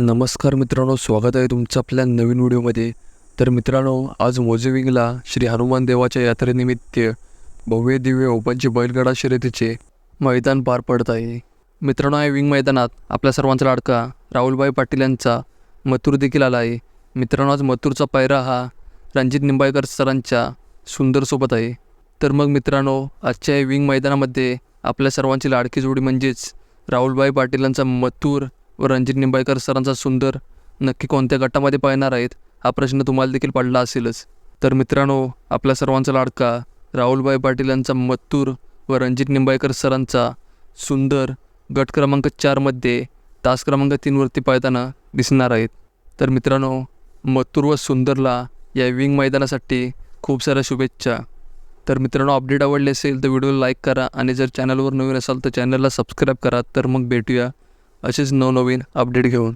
नमस्कार मित्रांनो स्वागत आहे तुमचं आपल्या नवीन व्हिडिओमध्ये. तर मित्रांनो आज मोजेविंगला श्री हनुमान देवाच्या यात्रेनिमित्त भव्य दिव्य ओपनचे बैलगाडा शर्यतीचे मैदान पार पडत आहे. मित्रांनो या विंग मैदानात आपल्या सर्वांचा लाडका राहुलभाई पाटील यांचा मथुर देखील आला आहे. मित्रांनो आज मथुरचा पायरा हा रणजित निंबाळकर सरांच्या सुंदरसोबत आहे. तर मग मित्रांनो आजच्या या विंग मैदानामध्ये आपल्या सर्वांची लाडकी जोडी म्हणजेच राहुलभाई पाटीलांचा मथुर व रणजित निंबाळकर सरांचा सुंदर नक्की कोणत्या गटामध्ये पाहणार आहेत हा प्रश्न तुम्हाला देखील पडला असेलच. तर मित्रांनो आपल्या सर्वांचा लाडका राहुलभाई पाटील यांचा मत्तूर व रणजित निंबाळकर सरांचा सुंदर गट क्रमांक चारमध्ये तास क्रमांक तीनवरती पाळताना दिसणार आहेत. तर मित्रांनो मत्तूर व सुंदरला या विंग मैदानासाठी खूप साऱ्या शुभेच्छा. तर मित्रांनो अपडेट आवडले असेल तर व्हिडिओला लाईक करा आणि जर चॅनलवर नवीन असाल तर चॅनलला सबस्क्राईब करा. तर मग भेटूया असेच नवनवीन अपडेट घेऊन.